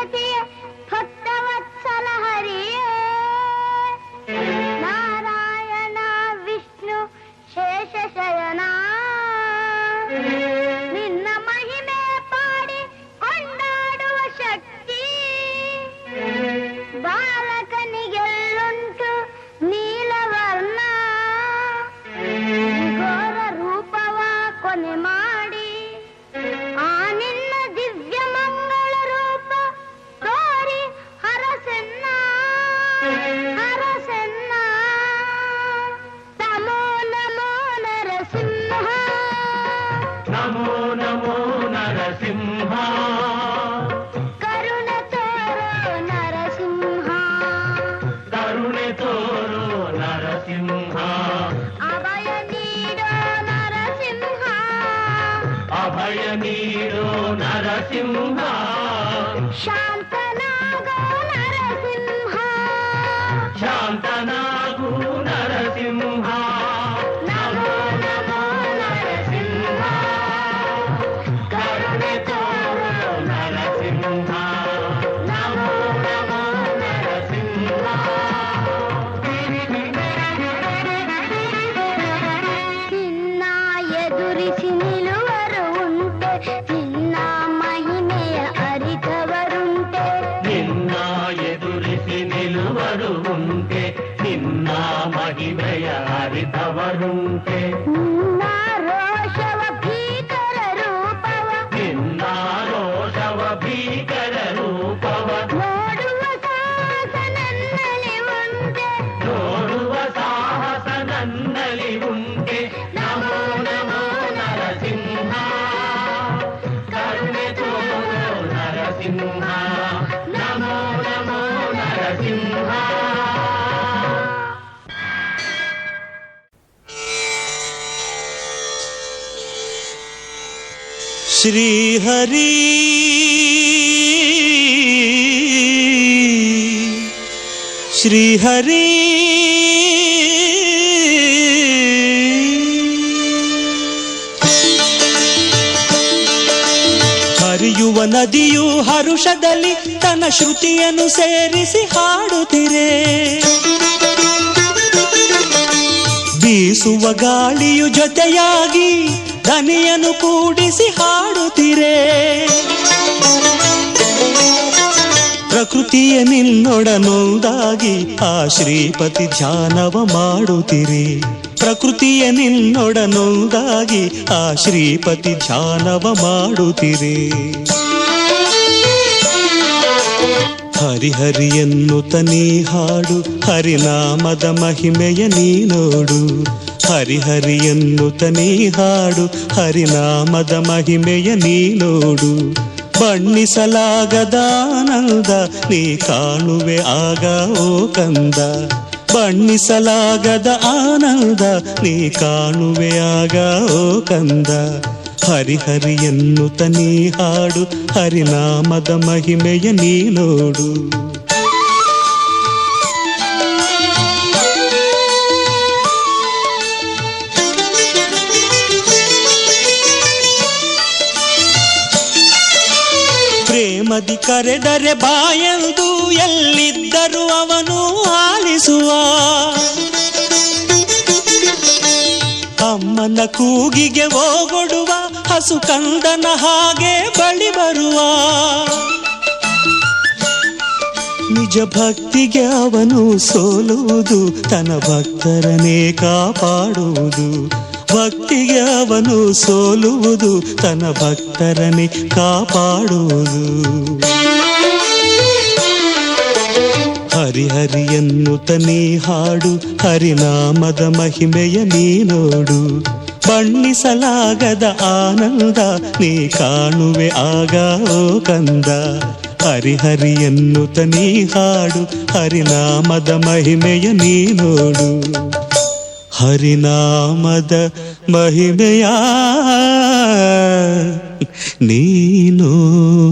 गणपती फक्त नारायण विष्णु शेष ఆలయమీడో నరసింహ. శాంతనాగో నరసింహ. శాంతన ನಿಲ್ಲುವರು ಉಂಟೆ ನಿನ್ನ ಮಹಿಮೆಯ ಅರಿತವರುಂಟೆ ನಿನ್ನ ರೋಷವ ಭೀಕರ ರೂಪವ ನಿನ್ನ ರೋಷವ ಭೀಕರ ರೂಪವ ನೋಡುವ ಸಾಹಸ ನನ್ನಲ್ಲಿ ಉಂಟೆ ನೋಡುವ ಸಾಹಸ ನನ್ನಲ್ಲಿ ಉಂಟೆ ನಮೋ ನಮೋ ನರಸಿಂಹ ಕರುಣೆ ತೋರೋ ನರಸಿಂಹ ನಮೋ ನಮೋ श्री हरि श्री हरि ಹರಿಯುವ ನದಿಯು ಹರುಷದಲ್ಲಿ ತನ್ನ ಶ್ರುತಿಯನ್ನು ಸೇರಿಸಿ ಹಾಡುತ್ತಿರೆ ಬೀಸುವ ಗಾಳಿಯು ಜೊತೆಯಾಗಿ ಧನಿಯನ್ನು ಕೂಡಿಸಿ ಹಾಡುತ್ತಿರೆ ಪ್ರಕೃತಿಯ ನಿನ್ನೊಡನೊಂದಾಗಿ ಆ ಶ್ರೀಪತಿ ಧ್ಯಾನವ ಮಾಡುತ್ತಿರಿ. ಪ್ರಕೃತಿಯ ನಿನ್ನೊಡನೊಂದಾಗಿ ಆ ಶ್ರೀಪತಿ ಧ್ಯಾನವ ಮಾಡುತ್ತಿರಿ. ಹರಿಹರಿ ಎನ್ನುತ್ತ ನೀ ಹಾಡು, ಹರಿನಾಮದ ಮಹಿಮೆಯ ನೀ ನೋಡು. ಹರಿಹರಿ ಎನ್ನುತ್ತ ನೀ ಹಾಡು, ಹರಿನಾಮದ ಮಹಿಮೆಯ ನೀ ನೋಡು. ಬಣ್ಣಿಸಲಾಗದ ಆನಂದ, ನೀ ಕಾಣುವೆ ಆಗ ಓ ಕಂದ. ಬಣ್ಣಿಸಲಾಗದ ಆನಂದ, ನೀ ಕಾಣುವೆ ಆಗ ಓ ಕಂದ. ಹರಿಹರಿ ಎನ್ನುತ್ತ ನೀ ಹಾಡು, ಹರಿನಾಮದ ಮಹಿಮೆಯ ನೀ ನೋಡು. ಪ್ರೇಮದಿ ಕರೆದರೆ ಬಾಯಂದು ಎಲ್ಲಿದ್ದರೂ ಅವನು ಆಲಿಸುವ. ಅಮ್ಮನ ಕೂಗಿಗೆ ಹೋಗೊಡುವ ಹಸು ಕಂದನ ಹಾಗೆ ಬಳಿ ಬರುವ. ನಿಜ ಭಕ್ತಿಗೆ ಅವನು ಸೋಲುವುದು, ತನ್ನ ಭಕ್ತರನೇ ಕಾಪಾಡುವುದು. ಭಕ್ತಿಗೆ ಅವನು ಸೋಲುವುದು, ತನ್ನ ಭಕ್ತರನ್ನೇ ಕಾಪಾಡುವುದು. ಹರಿಹರಿಯನ್ನು ತನೇ ಹಾಡು, ಹರಿನಾಮದ ಮಹಿಮೆಯ ನೀ ನೋಡು ಬಣ್ಣಿಸಲಾಗದ ಆನಂದ, ನೀ ಕಾಣುವೆ ಆಗ, ಓ ಕಂದ. ಹರಿಹರಿಯನ್ನು ಎನ್ನುತ್ತ ನೀ ಹಾಡು, ಹರಿನಾಮದ ಮಹಿಮೆಯ ನೀ ನೋಡು ಹರಿನಾಮದ ಮಹಿಮೆಯ ನೀ ನೋಡು